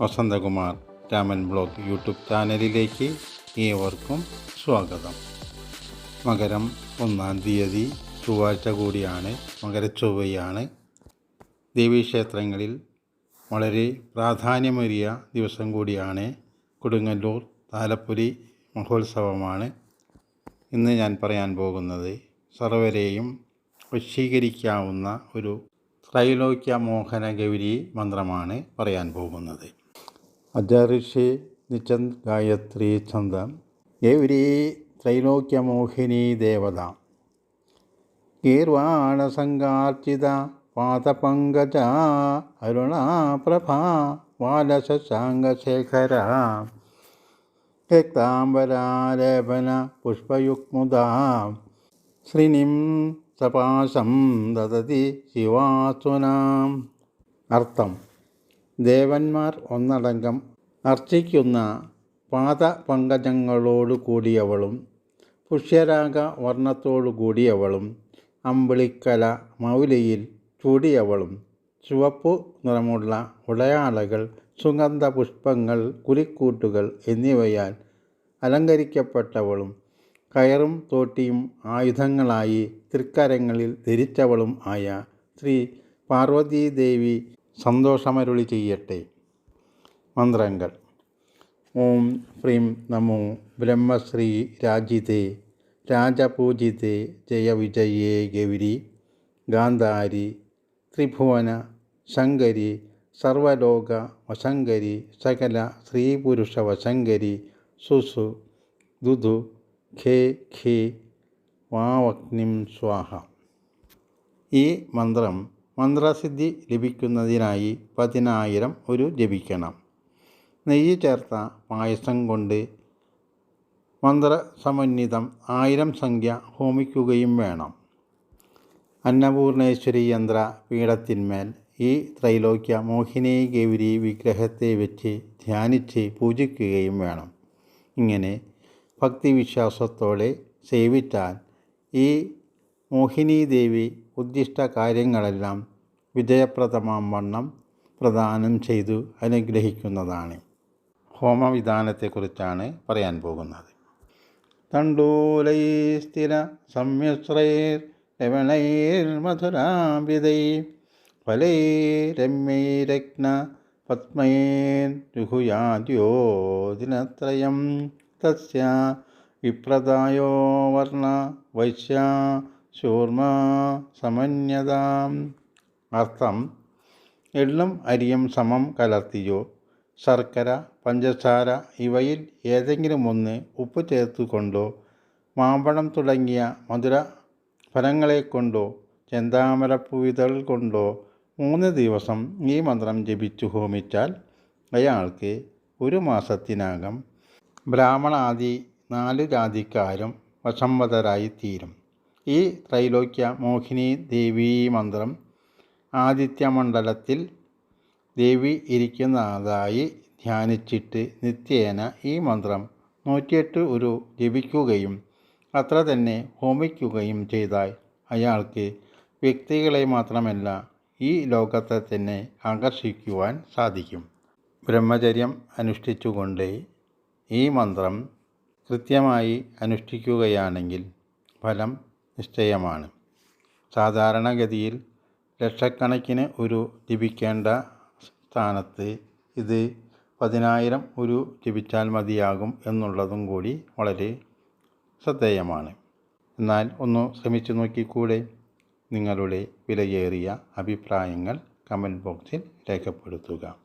Vasanthakumar Raman blog YouTube ചാനലിലേക്ക് ഏവർക്കും സ്വാഗതം. മകരം ഒന്നാം തീയതി ചൊവ്വാഴ്ച കൂടിയാണ് മകരച്ചൊവ്വയാണ്. ദേവീക്ഷേത്രങ്ങളിൽ വളരെ പ്രാധാന്യമേറിയ ദിവസം കൂടിയാണ് കൊടുങ്ങല്ലൂർ താലപ്പൊലി മഹോത്സവമാണ്. ഇന്ന് ഞാൻ പറയാൻ പോകുന്നത് സർവരെയും വശീകരിക്കാവുന്ന ഒരു ത്രൈലോക്യ മോഹന ഗൗരി മന്ത്രമാണ് പറയാൻ പോകുന്നത്. അജർഷി നിചന്ദ് ഗായത്രി ഛന്ദം. ഗൗരി ത്രൈലോക്യമോഹിനി ദേവത. ഗീർവാണസങ്കാർച്ചിത പാദപങ്കജ അരുണാപ്രഭ വാലശാംഗശേഖര രക്താംബരാലേപന പുഷ്പയുക്മുദ. ശ്രീനിം സപാശം ദദതി ശിവാസുനാം. അർത്ഥം. ദേവന്മാർ ഒന്നടങ്കം അർച്ചിക്കുന്ന പാദപങ്കജങ്ങളോടു കൂടിയവളും പുഷ്യരാഗ വർണത്തോടു കൂടിയവളും അമ്പിളിക്കല മൗലിയിൽ ചൂടിയവളും ചുവപ്പു നിറമുള്ള ഉടയാളകൾ സുഗന്ധ പുഷ്പങ്ങൾ കുരിക്കൂട്ടുകൾ എന്നിവയാൽ അലങ്കരിക്കപ്പെട്ടവളും കയറും തോട്ടിയും ആയുധങ്ങളായി തൃക്കരങ്ങളിൽ ധരിച്ചവളും ആയ ശ്രീ പാർവതീദേവി സന്തോഷമരുളി ചെയ്യട്ടെ. മന്ത്രങ്ങൾ. ഓം ഫ്രീം നമോ. ബ്രഹ്മശ്രീ രാജിതേ. രാജപൂജിതേ. ജയവിജയേ ഗൗരി. ഗാന്ധാരി. ത്രിഭുവന. ശങ്കരി. സർവലോക വശങ്കരി. സകല സ്ത്രീപുരുഷ വശങ്കരി. സുസു. ദുദു. ഖേ ഖേ. വാവഗ്നിം സ്വാഹ. ഈ മന്ത്രം മന്ത്രസിദ്ധി ലഭിക്കുന്നതിനായി പതിനായിരം ഒരു ജപിക്കണം. നെയ്യ് ചേർത്ത പായസം കൊണ്ട് മന്ത്രസമന്വിതം ആയിരം സംഖ്യ ഹോമിക്കുകയും വേണം. അന്നപൂർണേശ്വരി യന്ത്ര പീഠത്തിന്മേൽ ഈ ത്രൈലോക്യ മോഹിനി ഗൗരി വിഗ്രഹത്തെ വെച്ച് ധ്യാനിച്ച് പൂജിക്കുകയും വേണം. ഇങ്ങനെ ഭക്തിവിശ്വാസത്തോടെ സേവിച്ചാൽ ഈ മോഹിനി ദേവി ഉദ്ദിഷ്ട കാര്യങ്ങളെല്ലാം വിജയപ്രദമാം വണ്ണം പ്രദാനം ചെയ്തു അനുഗ്രഹിക്കുന്നതാണ്. ഹോമവിധാനത്തെക്കുറിച്ചാണ് പറയാൻ പോകുന്നത്. തണ്ടൂലൈ സ്ഥിര സമ്മിശ്രൈർ രമണൈർ മധുരാംബിതൈ ഫലൈ രമ്യൈരഗ്ന പത്മൈർ രുഹുയാദ്യോ ദിനത്രയം തസ്യ വിപ്രദായോ വർണ വൈശ്യ ശൂർമ സമന്യതാം. അർത്ഥം എള്ളും അരിയും സമം കലർത്തിയോ ശർക്കര പഞ്ചസാര ഇവയിൽ ഏതെങ്കിലും ഒന്ന് ഉപ്പ് ചേർത്തുകൊണ്ടോ മാമ്പഴം തുടങ്ങിയ മധുര ഫലങ്ങളെ കൊണ്ടോ ചെന്താമരപ്പുവിതൾ കൊണ്ടോ മൂന്ന് ദിവസം ഈ മന്ത്രം ജപിച്ചു ഹോമിച്ചാൽ അയാൾക്ക് ഒരു മാസത്തിനകം ബ്രാഹ്മണാദി നാല് ജാതിക്കാരും വശംവതരായി തീരും. ഈ ത്രൈലോക്യ മോഹിനി ദേവീ മന്ത്രം ആദിത്യമണ്ഡലത്തിൽ ദേവി ഇരിക്കുന്നതായി ധ്യാനിച്ചിട്ട് നിത്യേന ഈ മന്ത്രം നൂറ്റിയെട്ട് ഒരു ജപിക്കുകയും അത്ര തന്നെ ഹോമിക്കുകയും ചെയ്താൽ അയാൾക്ക് വ്യക്തികളെ മാത്രമല്ല ഈ ലോകത്തെ തന്നെ ആകർഷിക്കുവാൻ സാധിക്കും. ബ്രഹ്മചര്യം അനുഷ്ഠിച്ചുകൊണ്ട് ഈ മന്ത്രം കൃത്യമായി അനുഷ്ഠിക്കുകയാണെങ്കിൽ ഫലം നിശ്ചയമാണ്. സാധാരണഗതിയിൽ ലക്ഷക്കണക്കിന് ഒരു ജപിക്കേണ്ട സ്ഥാനത്ത് ഇത് പതിനായിരം ഒരു ജപിച്ചാൽ മതിയാകും എന്നുള്ളതും കൂടി വളരെ ശ്രദ്ധേയമാണ്. എന്നാൽ ഒന്ന് ശ്രമിച്ചു നോക്കിക്കൂടെ? നിങ്ങളുടെ വിലയേറിയ അഭിപ്രായങ്ങൾ കമന്റ് ബോക്സിൽ രേഖപ്പെടുത്തുക.